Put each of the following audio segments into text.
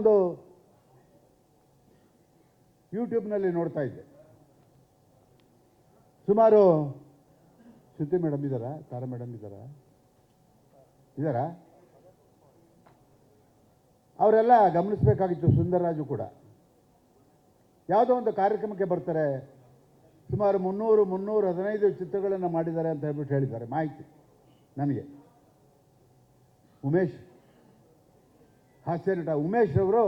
ಒಂದು ಯೂಟ್ಯೂಬ್ನಲ್ಲಿ ನೋಡ್ತಾ ಇದ್ದೆ. ಸುಮಾರು, ಶ್ರುತಿ ಮೇಡಮ್ ಇದ್ದಾರಾ? ತಾರಾ ಮೇಡಮ್ ಇದ್ದಾರಾ? ಇದ್ದಾರಾ? ಅವರೆಲ್ಲ ಗಮನಿಸಬೇಕಾಗಿತ್ತು ಸುಂದರರಾಜು ಕೂಡ. ಯಾವುದೋ ಒಂದು ಕಾರ್ಯಕ್ರಮಕ್ಕೆ ಬರ್ತಾರೆ, ಸುಮಾರು ಮುನ್ನೂರು ಮುನ್ನೂರು ಹದಿನೈದು ಚಿತ್ರಗಳನ್ನು ಮಾಡಿದ್ದಾರೆ ಅಂತ ಹೇಳ್ಬಿಟ್ಟು ಹೇಳಿದ್ದಾರೆ. ಮಾಹಿತಿ ನನಗೆ ಉಮೇಶ್ ಹಾಸ್ಯ ನಟ ಉಮೇಶ್ ಅವರು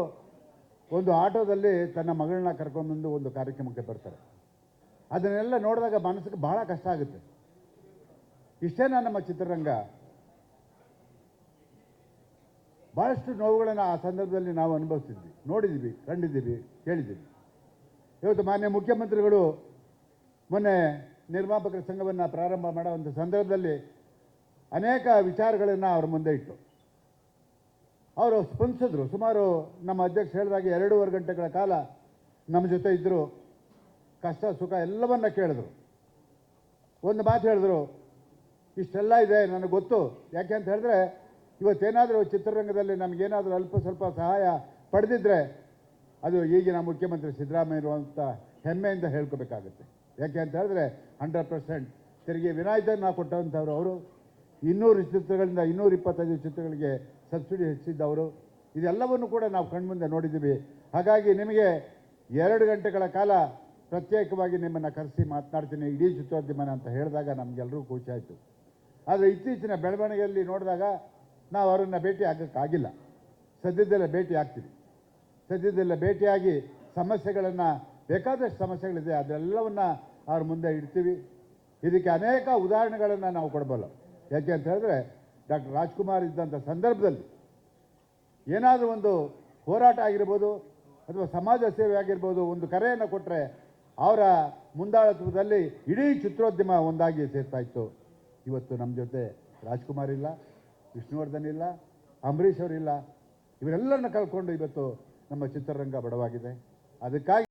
ಒಂದು ಆಟೋದಲ್ಲಿ ತನ್ನ ಮಗಳನ್ನ ಕರ್ಕೊಂಡ್ಬಂದು ಒಂದು ಕಾರ್ಯಕ್ರಮಕ್ಕೆ ಬರ್ತಾರೆ. ಅದನ್ನೆಲ್ಲ ನೋಡಿದಾಗ ಮನಸ್ಸಿಗೆ ಬಹಳ ಕಷ್ಟ ಆಗುತ್ತೆ. ಇಷ್ಟೇನಾ ನಮ್ಮ ಚಿತ್ರರಂಗ. ಭಾಳಷ್ಟು ನೋವುಗಳನ್ನು ಆ ಸಂದರ್ಭದಲ್ಲಿ ನಾವು ಅನುಭವಿಸಿದ್ವಿ. ನೋಡಿದ್ದೀವಿ, ಕಂಡಿದ್ದೀವಿ, ಕೇಳಿದ್ದೀವಿ. ಇವತ್ತು ಮಾನ್ಯ ಮುಖ್ಯಮಂತ್ರಿಗಳು ಮೊನ್ನೆ ನಿರ್ಮಾಪಕರ ಸಂಘವನ್ನು ಪ್ರಾರಂಭ ಮಾಡುವಂಥ ಸಂದರ್ಭದಲ್ಲಿ ಅನೇಕ ವಿಚಾರಗಳನ್ನು ಅವರ ಮುಂದೆ ಇಟ್ಟು ಅವರು ಸ್ಪಂದಿಸಿದ್ರು. ಸುಮಾರು ನಮ್ಮ ಅಧ್ಯಕ್ಷ ಹೇಳಿದಾಗ ಎರಡೂವರೆ ಗಂಟೆಗಳ ಕಾಲ ನಮ್ಮ ಜೊತೆ ಇದ್ದರು ಕಷ್ಟ, ಸುಖ ಎಲ್ಲವನ್ನ ಕೇಳಿದ್ರು. ಒಂದು ಮಾತು ಹೇಳಿದ್ರು, ಇಷ್ಟೆಲ್ಲ ಇದೆ, ನನಗೆ ಗೊತ್ತು. ಯಾಕೆ ಅಂತ ಹೇಳಿದ್ರೆ, ಇವತ್ತೇನಾದರೂ ಚಿತ್ರರಂಗದಲ್ಲಿ ನಮಗೇನಾದರೂ ಅಲ್ಪ ಸ್ವಲ್ಪ ಸಹಾಯ ಪಡೆದಿದ್ದರೆ ಅದು ಈಗಿನ ಮುಖ್ಯಮಂತ್ರಿ ಸಿದ್ದರಾಮಯ್ಯ ಇರುವಂಥ ಹೆಮ್ಮೆಯಿಂದ ಹೇಳ್ಕೋಬೇಕಾಗುತ್ತೆ. ಯಾಕೆ ಅಂತ ಹೇಳಿದ್ರೆ ಹಂಡ್ರೆಡ್ ಪರ್ಸೆಂಟ್ ತೆರಿಗೆ ವಿನಾಯಿತಿಯನ್ನು ಕೊಟ್ಟಂಥವ್ರು ಅವರು. ಇನ್ನೂರು ಚಿತ್ರಗಳಿಂದ ಇನ್ನೂರ ಇಪ್ಪತ್ತೈದು ಚಿತ್ರಗಳಿಗೆ ಸಬ್ಸಿಡಿ ಹೆಚ್ಚಿದ್ದವರು. ಇದೆಲ್ಲವನ್ನು ಕೂಡ ನಾವು ಕಣ್ಮುಂದೆ ನೋಡಿದ್ದೀವಿ. ಹಾಗಾಗಿ ನಿಮಗೆ ಎರಡು ಗಂಟೆಗಳ ಕಾಲ ಪ್ರತ್ಯೇಕವಾಗಿ ನಿಮ್ಮನ್ನು ಕರೆಸಿ ಮಾತನಾಡ್ತೀನಿ. ಇಡೀ ಚಿತ್ರೋದ್ಯಮನ ಅಂತ ಹೇಳಿದಾಗ ನಮಗೆಲ್ಲರೂ ಖುಷಿ ಆಯಿತು. ಆದರೆ ಇತ್ತೀಚಿನ ಬೆಳವಣಿಗೆಯಲ್ಲಿ ನೋಡಿದಾಗ ನಾವು ಅವರನ್ನು ಭೇಟಿ ಆಗೋಕ್ಕಾಗಿಲ್ಲ. ಸದ್ಯದಲ್ಲೇ ಭೇಟಿ ಆಗ್ತೀವಿ. ಸದ್ಯದಲ್ಲೇ ಭೇಟಿಯಾಗಿ ಸಮಸ್ಯೆಗಳನ್ನು, ಬೇಕಾದಷ್ಟು ಸಮಸ್ಯೆಗಳಿದೆ ಅದೆಲ್ಲವನ್ನು ಅವ್ರ ಮುಂದೆ ಇಡ್ತೀವಿ. ಇದಕ್ಕೆ ಅನೇಕ ಉದಾಹರಣೆಗಳನ್ನು ನಾವು ಕೊಡಬಲ್ಲ. ಯಾಕೆ ಅಂತ ಹೇಳಿದ್ರೆ ಡಾಕ್ಟರ್ ರಾಜ್ಕುಮಾರ್ ಇದ್ದಂಥ ಸಂದರ್ಭದಲ್ಲಿ ಏನಾದರೂ ಒಂದು ಹೋರಾಟ ಆಗಿರ್ಬೋದು ಅಥವಾ ಸಮಾಜ ಸೇವೆ ಆಗಿರ್ಬೋದು ಒಂದು ಕರೆಯನ್ನು ಕೊಟ್ಟರೆ ಅವರ ಮುಂದಾಳತ್ವದಲ್ಲಿ ಇಡೀ ಚಿತ್ರೋದ್ಯಮ ಒಂದಾಗಿ ಸೇರ್ತಾ ಇತ್ತು. ಇವತ್ತು ನಮ್ಮ ಜೊತೆ ರಾಜ್ಕುಮಾರ್ ಇಲ್ಲ, ವಿಷ್ಣುವರ್ಧನ್ ಇಲ್ಲ, ಅಂಬರೀಷ್ ಅವರಿಲ್ಲ ಇವರೆಲ್ಲರನ್ನ ಕಳ್ಕೊಂಡು ಇವತ್ತು ನಮ್ಮ ಚಿತ್ರರಂಗ ಬಡವಾಗಿದೆ. ಅದಕ್ಕಾಗಿ